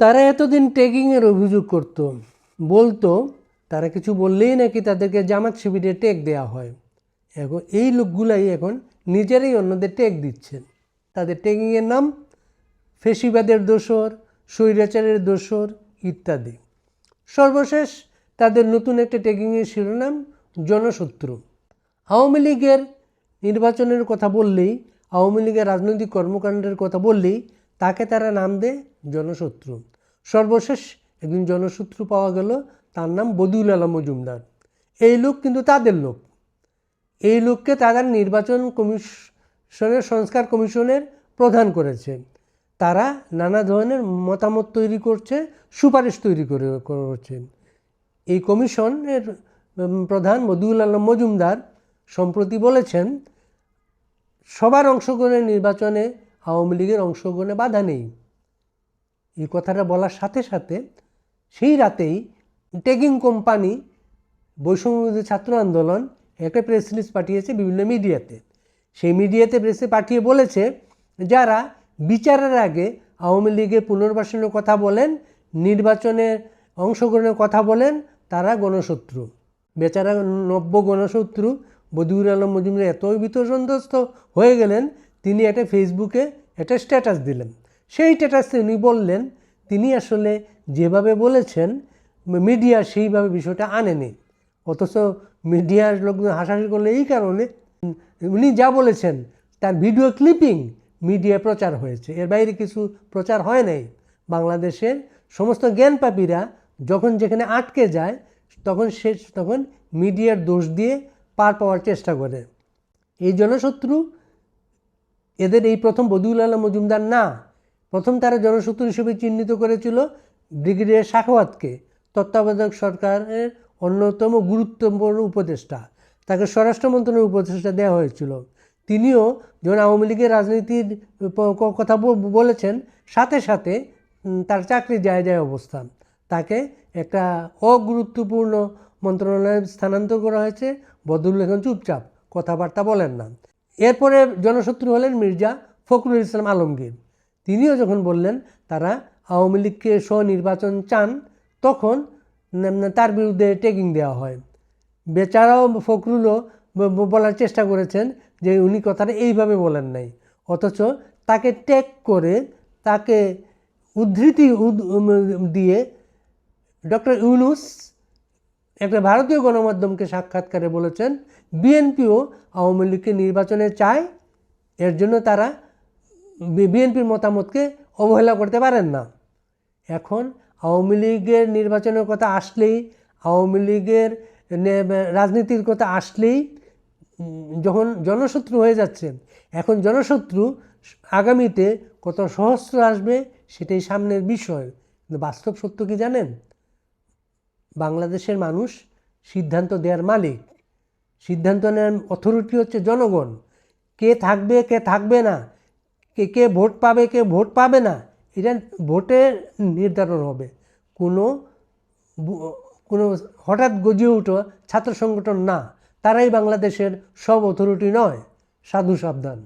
তারা এতদিন ট্যাগিংয়ের অভিযোগ করত। বলতো, তারা কিছু বললেই নাকি তাদেরকে জামাত শিবিরে টেক দেওয়া হয়। এখন এই লোকগুলাই এখন নিজেরাই অন্যদের টেক দিচ্ছেন। তাদের ট্যাগিংয়ের নাম ফেসিবাদের দোসর, স্বৈরাচারের দোসর ইত্যাদি। সর্বশেষ তাদের নতুন একটা ট্যাগিংয়ের শিরোনাম জনশত্রু। আওয়ামী লীগের নির্বাচনের কথা বললেই, আওয়ামী লীগের রাজনৈতিক কর্মকাণ্ডের কথা বললেই তাকে তারা নাম দেয় জনশত্রু। সর্বশেষ একদিন জনশত্রু পাওয়া গেল, তার নাম বদিউল আলম মজুমদার। এই লোক কিন্তু তাদের লোক। এই লোককে তারা নির্বাচন কমিশনের, সংস্কার কমিশনের প্রধান করেছে। তারা নানা ধরনের মতামত তৈরি করছে, সুপারিশ তৈরি করে, করছে। এই কমিশনের প্রধান মদিউল আলম মজুমদার সম্প্রতি বলেছেন, সবার অংশগ্রহণের নির্বাচনে আওয়ামী লীগের অংশগ্রহণে বাধা নেই। এই কথাটা বলার সাথে সাথে সেই রাতেই টেকিং কোম্পানি বৈষম্যবিরোধী ছাত্র আন্দোলন একটা প্রেস রিলিজ পাঠিয়েছে বিভিন্ন মিডিয়াতে। সেই মিডিয়াতে প্রেসে পাঠিয়ে বলেছে, যারা বিচারের আগে আওয়ামী লীগের পুনর্বাসনের কথা বলেন, নির্বাচনে অংশগ্রহণের কথা বলেন, তারা গণশত্রু। বেচারা নব্য গণশত্রু। বদিউর আলম মজুমদার এতই বিতসন্তস্ত হয়ে গেলেন তিনি একটা ফেসবুকে একটা স্ট্যাটাস দিলেন। সেই স্ট্যাটাসে উনি বললেন, তিনি আসলে যেভাবে বলেছেন মিডিয়া সেইভাবে বিষয়টা আনেনি। অথচ মিডিয়ার লোকজন হাসাহাসি করলে এই কারণে উনি যা বলেছেন, তার ভিডিও ক্লিপিং মিডিয়া প্রচার হয়েছে। এর বাইরে কিছু প্রচার হয় নাই। বাংলাদেশের সমস্ত জ্ঞানপাপীরা যখন যেখানে আটকে যায়, তখন সে, তখন মিডিয়ার দোষ দিয়ে পার পাওয়ার চেষ্টা করে। এই জনশত্রু এদের এই প্রথম বদিউল আলম মজুমদার না। প্রথম তারা জনশত্রু হিসেবে চিহ্নিত করেছিল ব্রিগেডিয়ার শাখাওয়াতকে তত্ত্বাবধায়ক সরকারের অন্যতম গুরুত্বপূর্ণ উপদেষ্টা। তাকে স্বরাষ্ট্র মন্ত্রণালয়ের উপদেষ্টা দেওয়া হয়েছিল। তিনিও যখন আওয়ামী লীগের রাজনীতির কথা বলেছেন, সাথে সাথে তার চাকরি যায় যায় অবস্থা। তাকে একটা অগুরুত্বপূর্ণ মন্ত্রণালয়ে স্থানান্তর করা হয়েছে। বদরুল এখন চুপচাপ, কথাবার্তা বলেন না। এরপরে জনশত্রু হলেন মির্জা ফখরুল ইসলাম আলমগীর। তিনিও যখন বললেন তারা আওয়ামী লীগকে স্বনির্বাচন চান, তখন তার বিরুদ্ধে টেকিং দেওয়া হয়। বেচারাও ফখরুলও বলার চেষ্টা করেছেন যে উনি কথাটা এইভাবে বলেন নাই। অথচ তাকে ট্যাগ করে তাকে উদ্ধৃতি উদ- দিয়ে ডক্টর ইউনুস একটা ভারতীয় গণমাধ্যমকে সাক্ষাৎকারে বলেছেন বিএনপিও আওয়ামী লীগকে নির্বাচনে চায়, এর জন্য তারা বিএনপির মতামতকে অবহেলা করতে পারেন না। এখন আওয়ামী লীগের নির্বাচনের কথা আসলেই, আওয়ামী লীগের রাজনীতির কথা আসলেই যখন জনশত্রু হয়ে যাচ্ছে, এখন জনশত্রু আগামীতে কত সহস্র আসবে সেটাই সামনের বিষয়। কিন্তু বাস্তব সত্য কি জানেন? বাংলাদেশের মানুষ সিদ্ধান্ত দেওয়ার মালিক। সিদ্ধান্ত নেওয়ার অথরিটি হচ্ছে জনগণ। কে থাকবে কে থাকবে না, কে কে ভোট পাবে, কে ভোট পাবে না, এটা ভোটে নির্ধারণ হবে। কোনো কোনো হঠাৎ গজিয়ে উঠো ছাত্র সংগঠন না, তারাই বাংলাদেশের সব অথরিটি নয়। সাধু সাবধান।